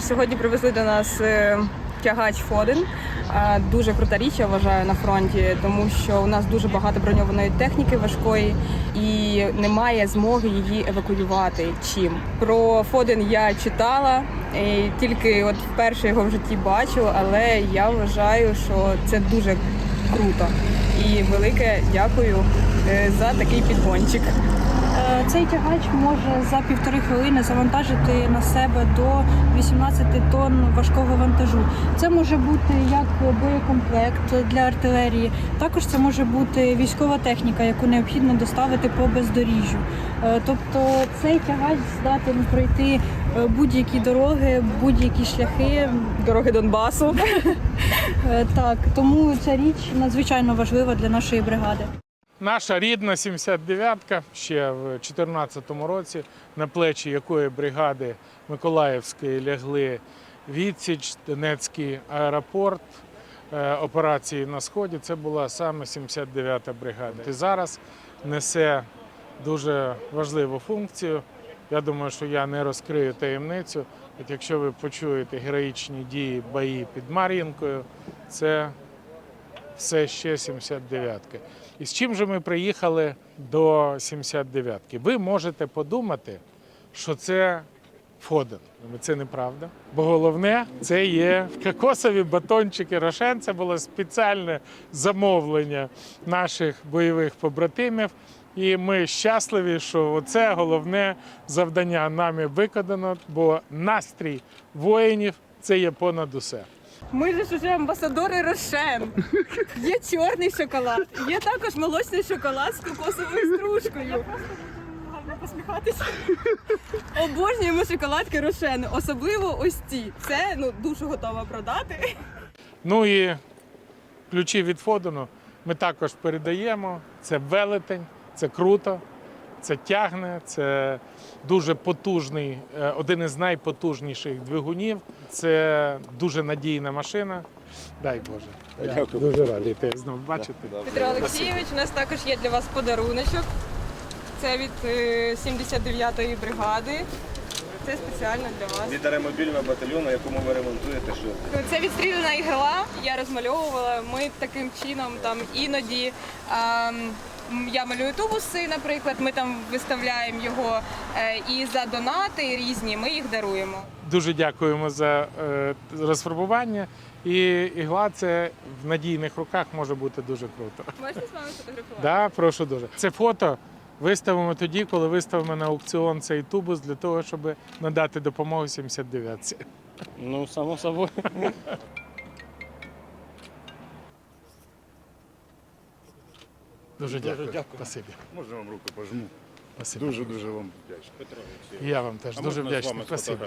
Сьогодні привезли до нас е, тягач Фоден. Дуже крута річ, я вважаю, на фронті, тому що у нас дуже багато броньованої техніки важкої і немає змоги її евакуювати. Чим про Фоден я читала, і тільки от вперше його в житті бачу, але я вважаю, що це дуже круто. І велике дякую за такий підгончик. Е, Цей тягач може за півтори хвилини завантажити на себе до 18 тонн важкого вантажу. Це може бути як боєкомплект для артилерії, також це може бути військова техніка, яку необхідно доставити по бездоріжжю. Е, Тобто цей тягач здатен пройти е, будь-які дороги, будь-які шляхи. Дороги Донбасу. Е, Так, тому ця річ надзвичайно важлива для нашої бригади. Наша рідна 79-ка ще в 2014 році, на плечі якої бригади Миколаївської лягли відсіч, Донецький аеропорт, е, операції на сході. Це була саме 79-та бригада. І зараз несе дуже важливу функцію. Я думаю, що я не розкрию таємницю. От якщо ви почуєте героїчні дії, бої під Мар'їнкою, це все ще 79-ка. І з чим же ми приїхали до 79-ки? Ви можете подумати, що це Фоден. Це неправда. Бо головне це є кокосові батончики Рошен. Це було спеціальне замовлення наших бойових побратимів. І ми щасливі, що це головне завдання нами виконано, бо настрій воїнів це є понад усе. Ми ж уже амбасадори Рошен. Є чорний шоколад, є також молочний шоколад з кокосовою стружкою. посміхатися. Обожнюємо шоколадки Рошен, особливо ось ці. Це ну дуже готова продати. Ну і ключі від Фодену ми також передаємо. Це велетень, це круто, це тягне, це дуже потужний, е, один із найпотужніших двигунів. Це дуже надійна машина. Дай Боже. Я дуже радий тебе знову бачити. Петро Олексійович, у нас також є для вас подаруночок. Це від е, 79-ї бригади. Це спеціально для вас. Від аеромобільного батальйону, якому ви ремонтуєте що? Це відстріляна ігла, я розмальовувала. Ми таким чином там іноді. ем, я малюю тубуси, наприклад, ми там виставляємо його е, і за донати різні ми їх даруємо. Дуже дякуємо за е, розфарбування. І ігла це в надійних руках може бути дуже круто. Можна з вами фотографувати? Да, прошу дуже. Це фото виставимо тоді, коли виставимо на аукціон цей тубус для того, щоб надати допомогу 79-ці. Ну, само собою. Дуже дякую. Спасибі. Можна вам руку пожму. Спасибі. Дуже дуже вам вдячний. І Я вам теж А дуже вдячний. Спасибі.